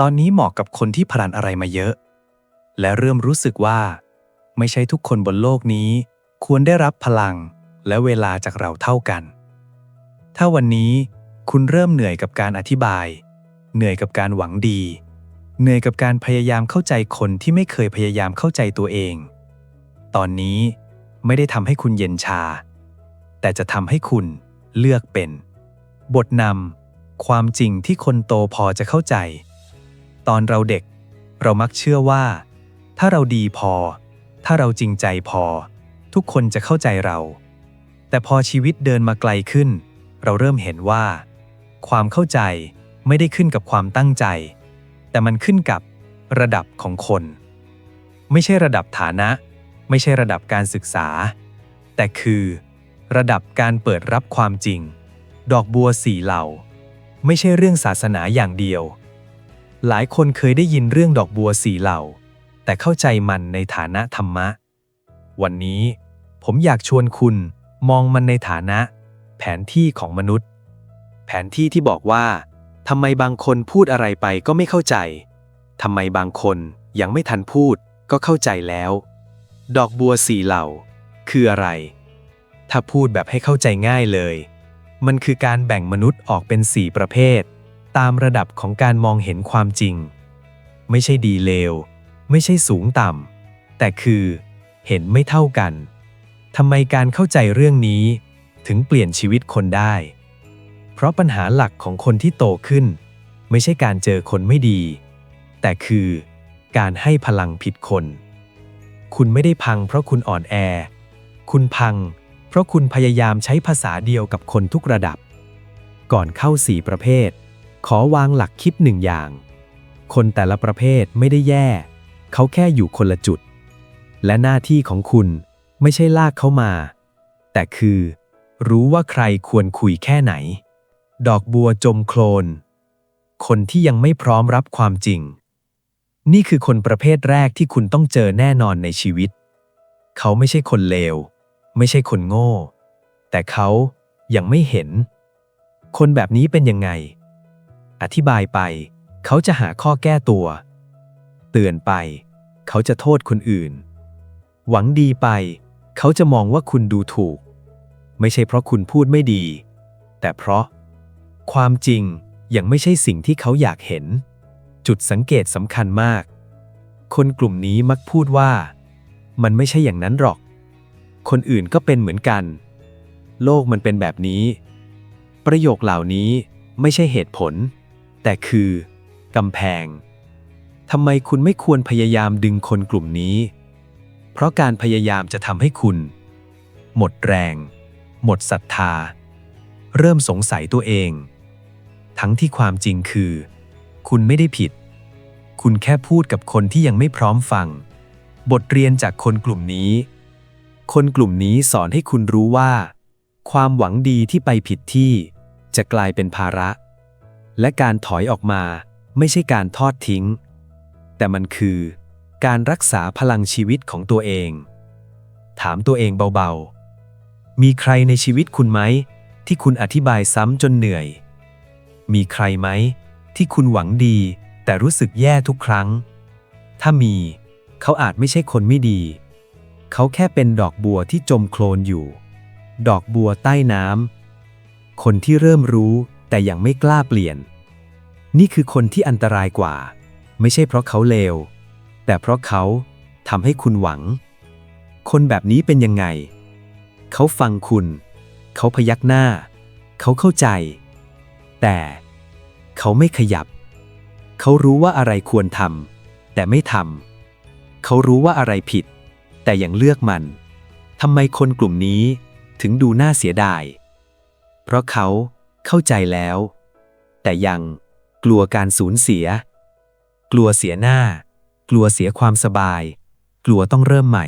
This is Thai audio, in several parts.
ตอนนี้เหมาะกับคนที่ผ่านอะไรมาเยอะ และเริ่มรู้สึกว่า ไม่ใช่ทุกคนบนโลกนี้ ควรได้รับพลังและเวลาจากเราเท่ากัน ถ้าวันนี้คุณเริ่มเหนื่อยกับการอธิบาย เหนื่อยกับการหวังดี เหนื่อยกับการพยายามเข้าใจคนที่ไม่เคยพยายามเข้าใจตัวเอง ตอนนี้ไม่ได้ทำให้คุณเย็นชา แต่จะทำให้คุณเลือกเป็น บทนำความจริงที่คนโตพอจะเข้าใจ ตอนเราเด็ก เรามักเชื่อว่า ถ้าเราดีพอ ถ้าเราจริงใจพอ ทุกคนจะเข้าใจเรา แต่พอชีวิตเดินมาไกลขึ้น เราเริ่มเห็นว่า ความเข้าใจไม่ได้ขึ้นกับความตั้งใจ แต่มันขึ้นกับระดับของคน ไม่ใช่ระดับฐานะ ไม่ใช่ระดับการศึกษา แต่คือ ระดับการเปิดรับความจริง ดอกบัวสี่เหล่า ไม่ใช่เรื่องศาสนาอย่างเดียว หลายคนเคยได้ยินเรื่องดอกบัวสี่เหล่า แต่เข้าใจมันในฐานะธรรมะ วันนี้ผมอยากชวนคุณมองมันในฐานะ แผนที่ของมนุษย์ แผนที่ที่บอกว่าทำไมบางคนพูดอะไรไปก็ไม่เข้าใจทำไมบางคนยังไม่ทันพูดก็เข้าใจแล้ว ดอกบัวสี่เหล่า คืออะไร ถ้าพูดแบบให้เข้าใจง่ายเลย มันคือการแบ่งมนุษย์ออกเป็นสี่ประเภท ตามระดับของการมองเห็นความจริง ไม่ใช่ดีเลว ไม่ใช่สูงต่ำ แต่คือ เห็นไม่เท่ากัน ทำไมการเข้าใจเรื่องนี้ ถึงเปลี่ยนชีวิตคนได้ เพราะปัญหาหลักของคนที่โตขึ้น ไม่ใช่การเจอคนไม่ดี แต่คือ การให้พลังผิดคน คุณไม่ได้พังเพราะคุณอ่อนแอ คุณพัง เพราะคุณพยายามใช้ภาษาเดียวกับคนทุกระดับ ก่อนเข้าสี่ประเภท ขอวางหลักคิดหนึ่งอย่าง คนแต่ละประเภทไม่ได้แย่ เขาแค่อยู่คนละจุด และหน้าที่ของคุณไม่ใช่ลากเขามา แต่คือ รู้ว่าใครควรคุยแค่ไหน ดอกบัวจมโคลน คนที่ยังไม่พร้อมรับความจริง นี่คือคนประเภทแรกที่คุณต้องเจอแน่นอนในชีวิต เขาไม่ใช่คนเลว ไม่ใช่คนโง่ แต่เขายังไม่เห็น คนแบบนี้เป็นยังไง อธิบายไป เขาจะหาข้อแก้ตัว เตือนไป เขาจะโทษคนอื่น หวังดีไป เขาจะมองว่าคุณดูถูก ไม่ใช่เพราะคุณพูดไม่ดี แต่เพราะ ความจริงยังไม่ใช่สิ่งที่เขาอยากเห็น จุดสังเกตสำคัญมาก คนกลุ่มนี้มักพูดว่า มันไม่ใช่อย่างนั้นหรอก คนอื่นก็เป็นเหมือนกัน โลกมันเป็นแบบนี้ ประโยคเหล่านี้ไม่ใช่เหตุผล แต่คือกำแพงทำไมคุณไม่ควรพยายามดึงคนกลุ่มนี้ เพราะการพยายามจะทำให้คุณ หมดแรง หมดศรัทธา เริ่มสงสัยตัวเอง ทั้งที่ความจริงคือ คุณไม่ได้ผิด คุณแค่พูดกับคนที่ยังไม่พร้อมฟัง บทเรียนจากคนกลุ่มนี้ คนกลุ่มนี้สอนให้คุณรู้ว่า ความหวังดีที่ไปผิดที่ จะกลายเป็นภาระ และการถอยออกมาไม่ใช่การทอดทิ้ง แต่มันคือ การรักษาพลังชีวิตของตัวเอง ถามตัวเองเบาๆ มีใครในชีวิตคุณไหม ที่คุณอธิบายซ้ำจนเหนื่อย มีใครไหม ที่คุณหวังดี แต่รู้สึกแย่ทุกครั้ง ถ้ามี เขาอาจไม่ใช่คนไม่ดี เขาแค่เป็นดอกบัวที่จมโคลนอยู่ ดอกบัวใต้น้ำคนที่เริ่มรู้ แต่ยังไม่กล้าเปลี่ยน นี่คือคนที่อันตรายกว่า ไม่ใช่เพราะเขาเลว แต่เพราะเขาทำให้คุณหวัง คนแบบนี้เป็นยังไง เขาฟังคุณ เขาพยักหน้า เขาเข้าใจ แต่เขาไม่ขยับ เขารู้ว่าอะไรควรทำแต่ไม่ทำเขารู้ว่าอะไรผิด แต่ยังเลือกมันทำไมคนกลุ่มนี้ถึงดูน่าเสียดาย เพราะเขา เข้าใจแล้ว แต่ยังกลัวการสูญเสีย กลัวเสียหน้า กลัวเสียความสบาย กลัวต้องเริ่มใหม่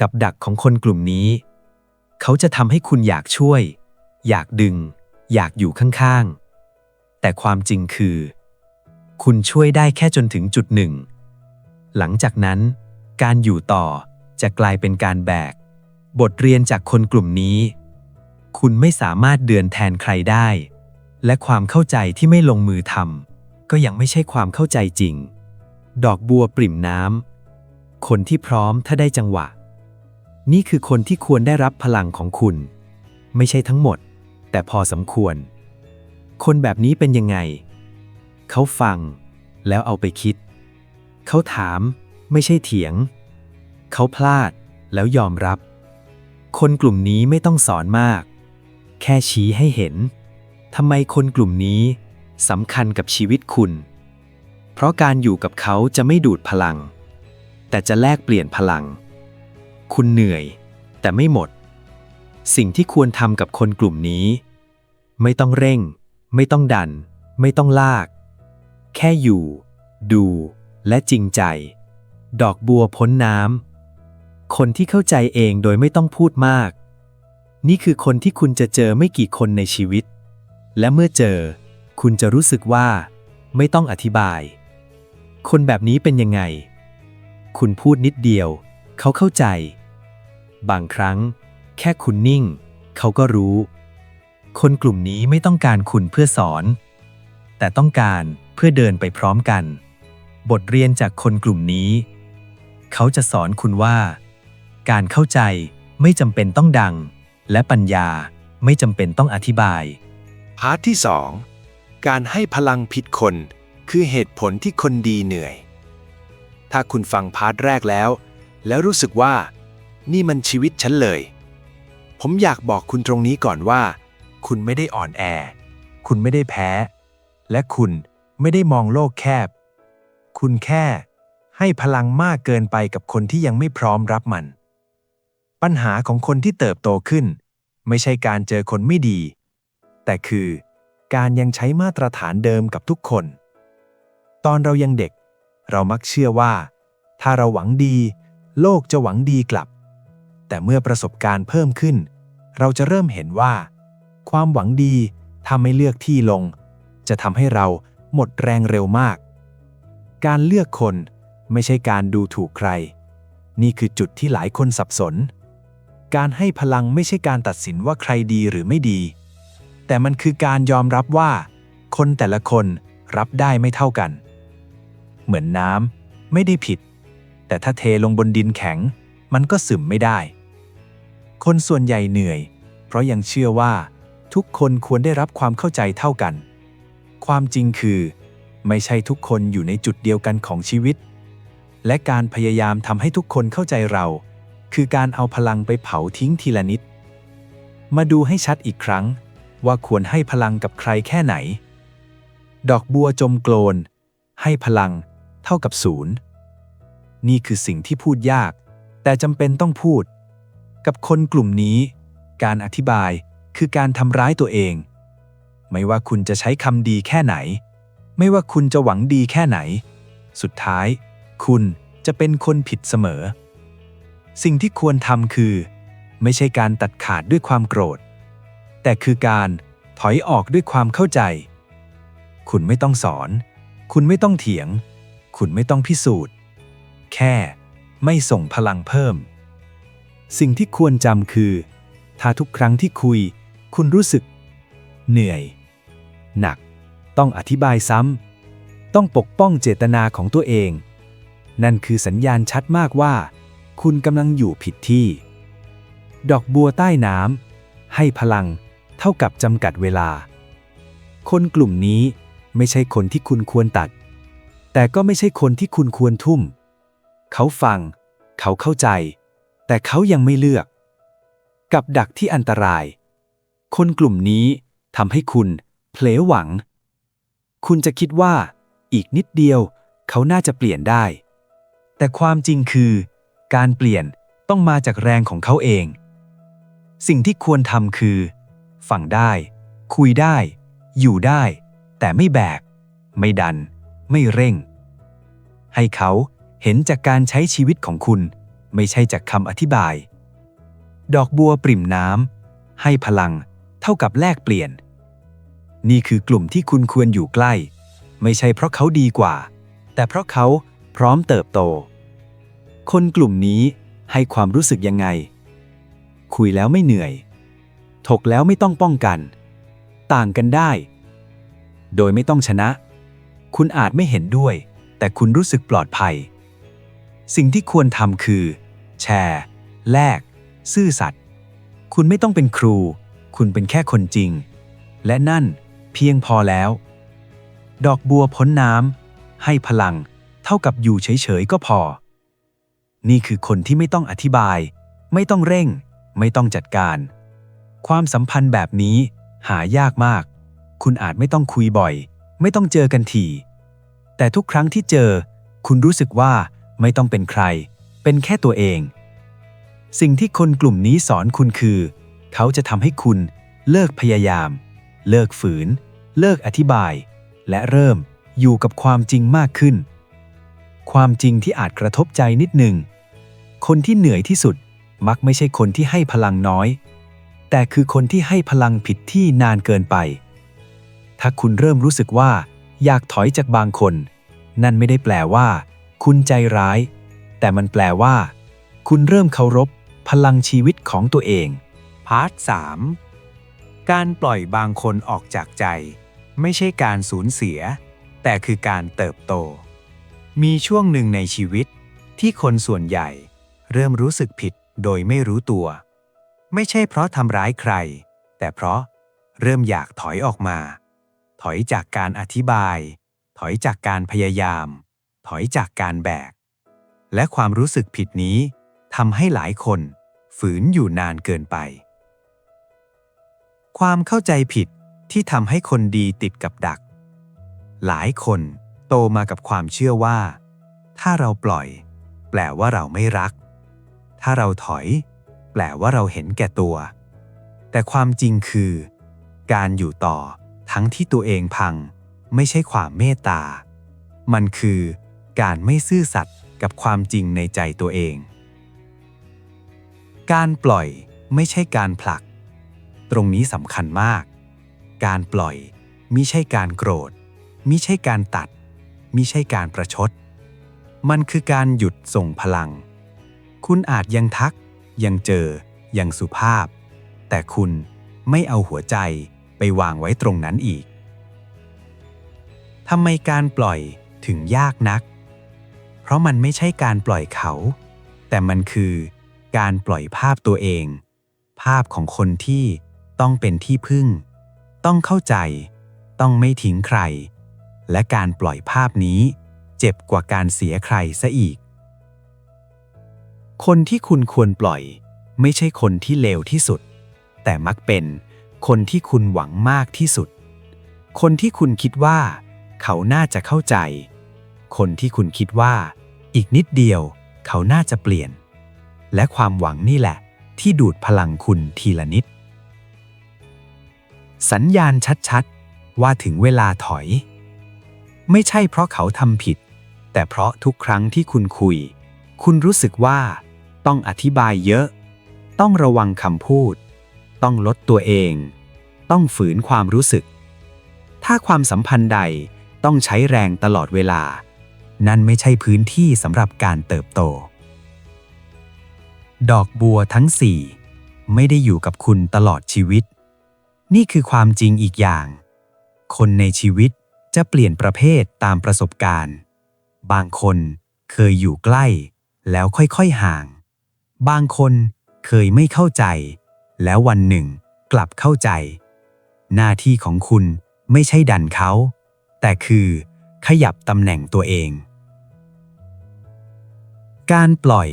กับดักของคนกลุ่มนี้ เขาจะทำให้คุณอยากช่วย อยากดึง อยากอยู่ข้างๆ แต่ความจริงคือ คุณช่วยได้แค่จนถึงจุดหนึ่ง หลังจากนั้น การอยู่ต่อจะกลายเป็นการแบก บทเรียนจากคนกลุ่มนี้ คุณไม่สามารถเดือนแทนใครได้ และความเข้าใจที่ไม่ลงมือทำก็ยังไม่ใช่ความเข้าใจจริง ดอกบัวปริ่มน้ำคนที่พร้อมถ้าได้จังหวะ นี่คือคนที่ควรได้รับพลังของคุณ ไม่ใช่ทั้งหมด แต่พอสมควร คนแบบนี้เป็นยังไง เขาฟัง แล้วเอาไปคิด เขาถาม ไม่ใช่เถียง เขาพลาดแล้วยอมรับ คนกลุ่มนี้ไม่ต้องสอนมาก แค่ชี้ให้เห็นทำไมคนกลุ่มนี้สำคัญกับชีวิตคุณ เพราะการอยู่กับเขาจะไม่ดูดพลัง แต่จะแลกเปลี่ยนพลัง คุณเหนื่อย แต่ไม่หมด สิ่งที่ควรทำกับคนกลุ่มนี้ ไม่ต้องเร่ง ไม่ต้องดัน ไม่ต้องลาก แค่อยู่ ดูและจริงใจ ดอกบัวพ้นน้ำคนที่เข้าใจเองโดยไม่ต้องพูดมาก นี่คือคนที่คุณจะเจอไม่กี่คนในชีวิต และเมื่อเจอ คุณจะรู้สึกว่า ไม่ต้องอธิบาย คนแบบนี้เป็นยังไง คุณพูดนิดเดียว เขาเข้าใจ บางครั้ง แค่คุณนิ่ง เขาก็รู้ คนกลุ่มนี้ไม่ต้องการคุณเพื่อสอน แต่ต้องการเพื่อเดินไปพร้อมกัน บทเรียนจากคนกลุ่มนี้ เขาจะสอนคุณว่า การเข้าใจไม่จำเป็นต้องดัง และปัญญาไม่จำเป็นต้องอธิบาย พาร์ทที่ 2 การให้พลังผิดคน คือเหตุผลที่คนดีเหนื่อย ถ้าคุณฟังพาร์ทแรกแล้ว แล้วรู้สึกว่า นี่มันชีวิตฉันเลย ผมอยากบอกคุณตรงนี้ก่อนว่า คุณไม่ได้อ่อนแอ คุณไม่ได้แพ้ และคุณไม่ได้มองโลกแคบ คุณแค่ให้พลังมากเกินไปกับคนที่ยังไม่พร้อมรับมัน ปัญหาของคนที่เติบโตขึ้น ไม่ใช่การเจอคนไม่ดี แต่คือการยังใช้มาตรฐานเดิมกับทุกคน ตอนเรายังเด็ก เรามักเชื่อว่า ถ้าเราหวังดี โลกจะหวังดีกลับ แต่เมื่อประสบการณ์เพิ่มขึ้น เราจะเริ่มเห็นว่า ความหวังดีถ้าไม่เลือกที่ลง จะทำให้เราหมดแรงเร็วมาก การเลือกคนไม่ใช่การดูถูกใคร นี่คือจุดที่หลายคนสับสน การให้พลังไม่ใช่การตัดสินว่าใครดีหรือไม่ดี แต่มันคือการยอมรับว่า คนแต่ละคนรับได้ไม่เท่ากัน เหมือนน้ำไม่ได้ผิด แต่ถ้าเทลงบนดินแข็ง มันก็ซึมไม่ได้ คนส่วนใหญ่เหนื่อย เพราะยังเชื่อว่า ทุกคนควรได้รับความเข้าใจเท่ากัน ความจริงคือ ไม่ใช่ทุกคนอยู่ในจุดเดียวกันของชีวิต และการพยายามทำให้ทุกคนเข้าใจเรา คือการเอาพลังไปเผาทิ้งทีละนิด มาดูให้ชัดอีกครั้ง ว่าควรให้พลังกับใครแค่ไหน ดอกบัวจมโกลน ให้พลัง เท่ากับศูนย์ นี่คือสิ่งที่พูดยาก แต่จำเป็นต้องพูด กับคนกลุ่มนี้ การอธิบายคือการทำร้ายตัวเอง ไม่ว่าคุณจะใช้คำดีแค่ไหน ไม่ว่าคุณจะหวังดีแค่ไหน สุดท้าย คุณจะเป็นคนผิดเสมอ สิ่งที่ควรทำคือ ไม่ใช่การตัดขาดด้วยความโกรธ แต่คือการถอยออกด้วยความเข้าใจ คุณไม่ต้องสอน คุณไม่ต้องเถียง คุณไม่ต้องพิสูจน์ แค่ไม่ส่งพลังเพิ่ม สิ่งที่ควรจำคือ ถ้าทุกครั้งที่คุย คุณรู้สึก เหนื่อย หนัก ต้องอธิบายซ้ำต้องปกป้องเจตนาของตัวเอง นั่นคือสัญญาณชัดมากว่า คุณกำลังอยู่ผิดที่ ดอกบัวใต้น้ำให้พลังเท่ากับจำกัดเวลา คนกลุ่มนี้ไม่ใช่คนที่คุณควรตัด แต่ก็ไม่ใช่คนที่คุณควรทุ่ม เขาฟัง เขาเข้าใจ แต่เขายังไม่เลือก กับดักที่อันตราย คนกลุ่มนี้ทำให้คุณเพลหวัง คุณจะคิดว่า อีกนิดเดียว เขาน่าจะเปลี่ยนได้ แต่ความจริงคือ การเปลี่ยนต้องมาจากแรงของเขาเอง สิ่งที่ควรทำคือ ฟังได้ คุยได้ อยู่ได้ แต่ไม่แบก ไม่ดัน ไม่เร่ง ให้เขาเห็นจากการใช้ชีวิตของคุณ ไม่ใช่จากคำอธิบาย ดอกบัวปริ่มน้ำให้พลังเท่ากับแลกเปลี่ยน นี่คือกลุ่มที่คุณควรอยู่ใกล้ ไม่ใช่เพราะเขาดีกว่า แต่เพราะเขาพร้อมเติบโต คนกลุ่มนี้ให้ความรู้สึกยังไง คุยแล้วไม่เหนื่อย ถกแล้วไม่ต้องป้องกัน ต่างกันได้ โดยไม่ต้องชนะ คุณอาจไม่เห็นด้วย แต่คุณรู้สึกปลอดภัย สิ่งที่ควรทำคือ แชร์ แลก ซื่อสัตย์ คุณไม่ต้องเป็นครู คุณเป็นแค่คนจริง และนั่นเพียงพอแล้ว ดอกบัวพ้นน้ำให้พลัง เท่ากับอยู่เฉยๆก็พอ นี่คือคนที่ไม่ต้องอธิบาย ไม่ต้องเร่ง ไม่ต้องจัดการ ความสัมพันธ์แบบนี้ หายากมาก คุณอาจไม่ต้องคุยบ่อย ไม่ต้องเจอกันทีแต่ทุกครั้งที่เจอ คุณรู้สึกว่าไม่ต้องเป็นใคร เป็นแค่ตัวเอง สิ่งที่คนกลุ่มนี้สอนคุณคือ เขาจะทำให้คุณเลิกพยายาม เลิกฝืน เลิกอธิบาย และเริ่มอยู่กับความจริงมากขึ้น ความจริงที่อาจกระทบใจนิดหนึ่ง คนที่เหนื่อยที่สุด มักไม่ใช่คนที่ให้พลังน้อย แต่คือคนที่ให้พลังผิดที่นานเกินไป ถ้าคุณเริ่มรู้สึกว่า อยากถอยจากบางคน นั่นไม่ได้แปลว่า คุณใจร้าย แต่มันแปลว่า คุณเริ่มเคารพ พลังชีวิตของตัวเอง พาร์ท 3 การปล่อยบางคนออกจากใจ ไม่ใช่การสูญเสีย แต่คือการเติบโต มีช่วงหนึ่งในชีวิตที่คนส่วนใหญ่ เริ่มรู้สึกผิดโดยไม่รู้ตัว ไม่ใช่เพราะทำร้ายใคร แต่เพราะเริ่มอยากถอยออกมา ถอยจากการอธิบาย ถอยจากการพยายาม ถอยจากการแบก และความรู้สึกผิดนี้ทำให้หลายคนฝืนอยู่นานเกินไป ความเข้าใจผิดที่ทำให้คนดีติดกับดัก หลายคนโตมากับความเชื่อว่า ถ้าเราปล่อย แปลว่าเราไม่รัก ถ้าเราถอย แปลว่าเราเห็นแก่ตัว แต่ความจริงคือ การอยู่ต่อทั้งที่ตัวเองพัง ไม่ใช่ความเมตตา มันคือการไม่ซื่อสัตย์กับความจริงในใจตัวเอง การปล่อยไม่ใช่การผลัก ตรงนี้สำคัญมาก การปล่อยมิใช่การโกรธมิใช่การตัดมิใช่การประชด มันคือการหยุดส่งพลัง คุณอาจยังทัก ยังเจอ ยังสุภาพ แต่คุณไม่เอาหัวใจไปวางไว้ตรงนั้นอีกทำไมการปล่อยถึงยากนัก เพราะมันไม่ใช่การปล่อยเขา แต่มันคือการปล่อยภาพตัวเอง ภาพของคนที่ต้องเป็นที่พึ่ง ต้องเข้าใจ ต้องไม่ทิ้งใคร และการปล่อยภาพนี้ เจ็บกว่าการเสียใครซะอีก คนที่คุณควรปล่อย ไม่ใช่คนที่เลวที่สุด แต่มักเป็นคนที่คุณหวังมากที่สุด คนที่คุณคิดว่า เขาน่าจะเข้าใจ คนที่คุณคิดว่า อีกนิดเดียว เขาน่าจะเปลี่ยน และความหวังนี่แหละ ที่ดูดพลังคุณทีละนิด สัญญาณชัดๆ ว่าถึงเวลาถอย ไม่ใช่เพราะเขาทำผิด แต่เพราะทุกครั้งที่คุณคุย คุณรู้สึกว่า ต้องอธิบายเยอะ ต้องระวังคำพูด ต้องลดตัวเอง ต้องฝืนความรู้สึก ถ้าความสัมพันธ์ใดต้องใช้แรงตลอดเวลา นั่นไม่ใช่พื้นที่สำหรับการเติบโต ดอกบัวทั้งสี่ไม่ได้อยู่กับคุณตลอดชีวิต นี่คือความจริงอีกอย่าง คนในชีวิตจะเปลี่ยนประเภทตามประสบการณ์ บางคนเคยอยู่ใกล้แล้วค่อยๆห่าง บางคนเคยไม่เข้าใจ แล้ววันหนึ่งกลับเข้าใจ หน้าที่ของคุณไม่ใช่ดันเขา แต่คือขยับตำแหน่งตัวเอง การปล่อย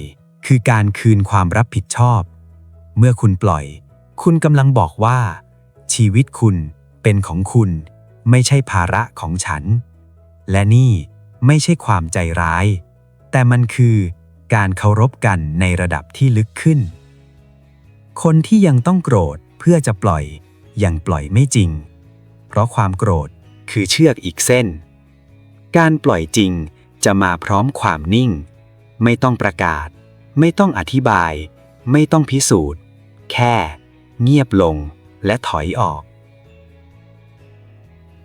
คือการคืนความรับผิดชอบ เมื่อคุณปล่อย คุณกำลังบอกว่า ชีวิตคุณเป็นของคุณ ไม่ใช่ภาระของฉัน และนี่ไม่ใช่ความใจร้าย แต่มันคือ การเคารพกันในระดับที่ลึกขึ้น คนที่ยังต้องโกรธเพื่อจะปล่อยยังปล่อยไม่จริง เพราะความโกรธคือเชือกอีกเส้น การปล่อยจริงจะมาพร้อมความนิ่ง ไม่ต้องประกาศ ไม่ต้องอธิบาย ไม่ต้องพิสูจน์ แค่ เงียบลงและถอยออก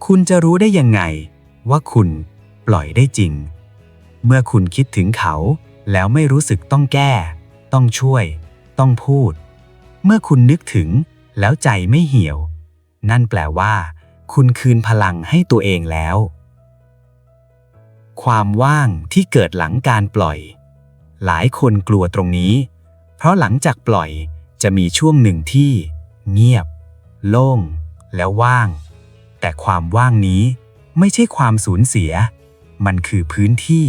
คุณจะรู้ได้ยังไงว่าคุณปล่อยได้จริง เมื่อคุณคิดถึงเขา แล้วไม่รู้สึกต้องแก้ ต้องช่วย ต้องพูด เมื่อคุณนึกถึงแล้วใจไม่เหี่ยว นั่นแปลว่า คุณคืนพลังให้ตัวเองแล้ว ความว่างที่เกิดหลังการปล่อย หลายคนกลัวตรงนี้ เพราะหลังจากปล่อยจะมีช่วงหนึ่งที่ เงียบ โล่ง แล้วว่าง แต่ความว่างนี้ไม่ใช่ความสูญเสีย มันคือพื้นที่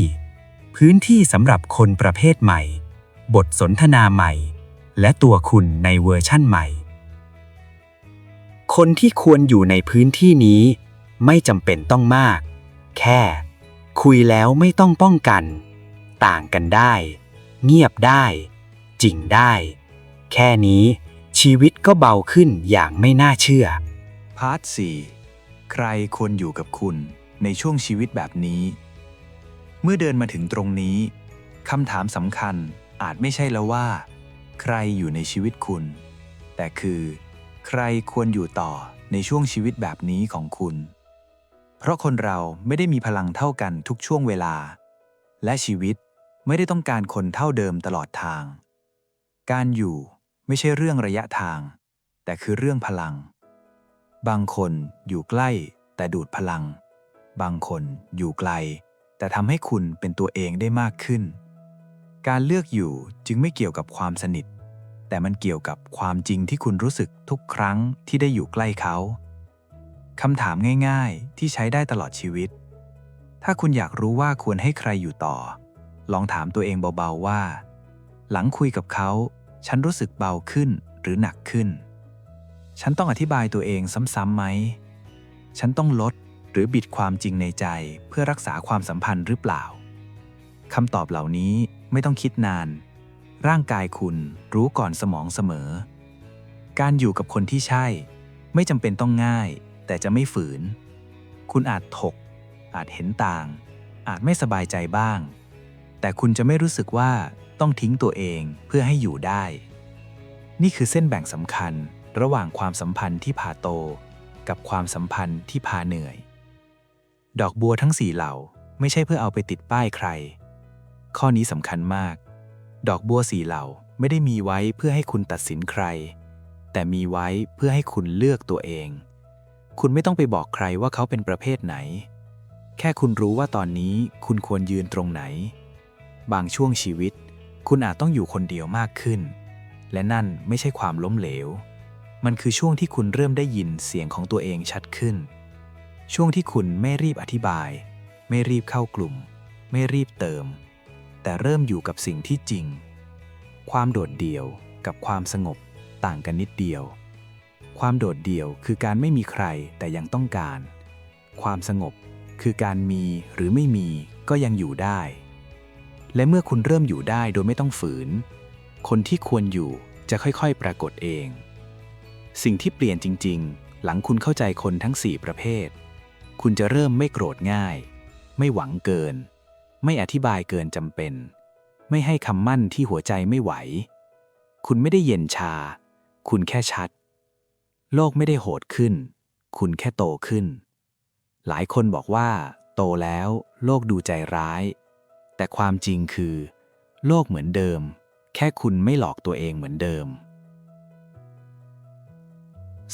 พื้นที่สำหรับคนประเภทใหม่ บทสนทนาใหม่ และตัวคุณในเวอร์ชั่นใหม่ คนที่ควรอยู่ในพื้นที่นี้ไม่จำเป็นต้องมาก แค่ คุยแล้วไม่ต้องป้องกัน ต่างกันได้ เงียบได้ จริงได้ แค่นี้ชีวิตก็เบาขึ้นอย่างไม่น่าเชื่อ พาร์ท 4 ใครควรอยู่กับคุณในช่วงชีวิตแบบนี้ เมื่อเดินมาถึงตรงนี้คำถามสำคัญอาจไม่ใช่แล้วว่า ใครอยู่ในชีวิตคุณ แต่คือ ใครควรอยู่ต่อในช่วงชีวิตแบบนี้ของคุณ เพราะคนเราไม่ได้มีพลังเท่ากันทุกช่วงเวลา และชีวิตไม่ได้ต้องการคนเท่าเดิมตลอดทาง การอยู่ไม่ใช่เรื่องระยะทาง แต่คือเรื่องพลัง บางคนอยู่ใกล้แต่ดูดพลัง บางคนอยู่ไกล แต่ทำให้คุณเป็นตัวเองได้มากขึ้น การเลือกอยู่จึงไม่เกี่ยวกับความสนิท แต่มันเกี่ยวกับความจริงที่คุณรู้สึกทุกครั้งที่ได้อยู่ใกล้เขาคำถามง่ายๆ ที่ใช้ได้ตลอดชีวิต ถ้าคุณอยากรู้ว่าควรให้ใครอยู่ต่อ ลองถามตัวเองเบาๆว่า หลังคุยกับเขา ฉันรู้สึกเบาขึ้นหรือหนักขึ้น ฉันต้องอธิบายตัวเองซ้ำๆไหม ฉันต้องลด หรือบิดความจริงในใจเพื่อรักษาความสัมพันธ์หรือเปล่าคำตอบเหล่านี้ไม่ต้องคิดนาน ร่างกายคุณรู้ก่อนสมองเสมอ การอยู่กับคนที่ใช่ ไม่จำเป็นต้องง่าย แต่จะไม่ฝืน คุณอาจถก อาจเห็นต่าง อาจไม่สบายใจบ้าง แต่คุณจะไม่รู้สึกว่าต้องทิ้งตัวเองเพื่อให้อยู่ได้ นี่คือเส้นแบ่งสำคัญระหว่างความสัมพันธ์ที่พาโต กับความสัมพันธ์ที่พาเหนื่อย ดอกบัวทั้งสี่เหล่าไม่ใช่เพื่อเอาไปติดป้ายใคร ข้อนี้สำคัญมาก ดอกบัวสี่เหล่าไม่ได้มีไว้เพื่อให้คุณตัดสินใคร แต่มีไว้เพื่อให้คุณเลือกตัวเอง คุณไม่ต้องไปบอกใครว่าเขาเป็นประเภทไหน แค่คุณรู้ว่าตอนนี้คุณควรยืนตรงไหน บางช่วงชีวิต คุณอาจต้องอยู่คนเดียวมากขึ้น และนั่นไม่ใช่ความล้มเหลว มันคือช่วงที่คุณเริ่มได้ยินเสียงของตัวเองชัดขึ้น ช่วงที่คุณไม่รีบอธิบาย ไม่รีบเข้ากลุ่ม ไม่รีบเติม แต่เริ่มอยู่กับสิ่งที่จริง ความโดดเดี่ยวกับความสงบต่างกันนิดเดียว ความโดดเดี่ยวคือการไม่มีใครแต่ยังต้องการ ความสงบคือการมีหรือไม่มีก็ยังอยู่ได้ และเมื่อคุณเริ่มอยู่ได้โดยไม่ต้องฝืน คนที่ควรอยู่จะค่อยๆ ปรากฏเอง สิ่งที่เปลี่ยนจริง ๆ หลังคุณเข้าใจคนทั้ง 4 ประเภท คุณจะเริ่มไม่โกรธง่าย ไม่หวังเกิน ไม่อธิบายเกินจำเป็น ไม่ให้คำมั่นที่หัวใจไม่ไหว คุณไม่ได้เย็นชา คุณแค่ชัด โลกไม่ได้โหดขึ้น คุณแค่โตขึ้น หลายคนบอกว่า โตแล้วโลกดูใจร้าย แต่ความจริงคือ โลกเหมือนเดิม แค่คุณไม่หลอกตัวเองเหมือนเดิม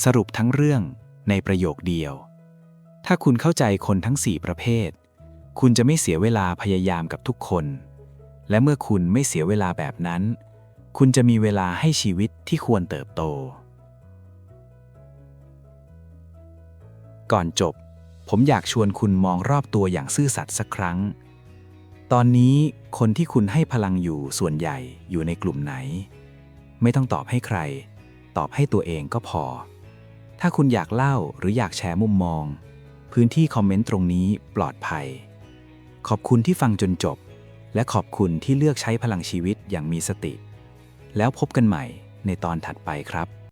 สรุปทั้งเรื่องในประโยคเดียว ถ้าคุณเข้าใจคนทั้ง 4 ประเภท คุณจะไม่เสียเวลาพยายามกับทุกคน และเมื่อคุณไม่เสียเวลาแบบนั้น คุณจะมีเวลาให้ชีวิตที่ควรเติบโต ก่อนจบ ผมอยากชวนคุณมองรอบตัวอย่างซื่อสัตย์สักครั้ง ตอนนี้คนที่คุณให้พลังอยู่ส่วนใหญ่อยู่ในกลุ่มไหน ไม่ต้องตอบให้ใคร ตอบให้ตัวเองก็พอ ถ้าคุณอยากเล่าหรืออยากแชร์มุมมอง พื้นที่คอมเมนต์ตรงนี้ปลอดภัย ขอบคุณที่ฟังจนจบ และขอบคุณที่เลือกใช้พลังชีวิตอย่างมีสติ แล้วพบกันใหม่ในตอนถัดไปครับ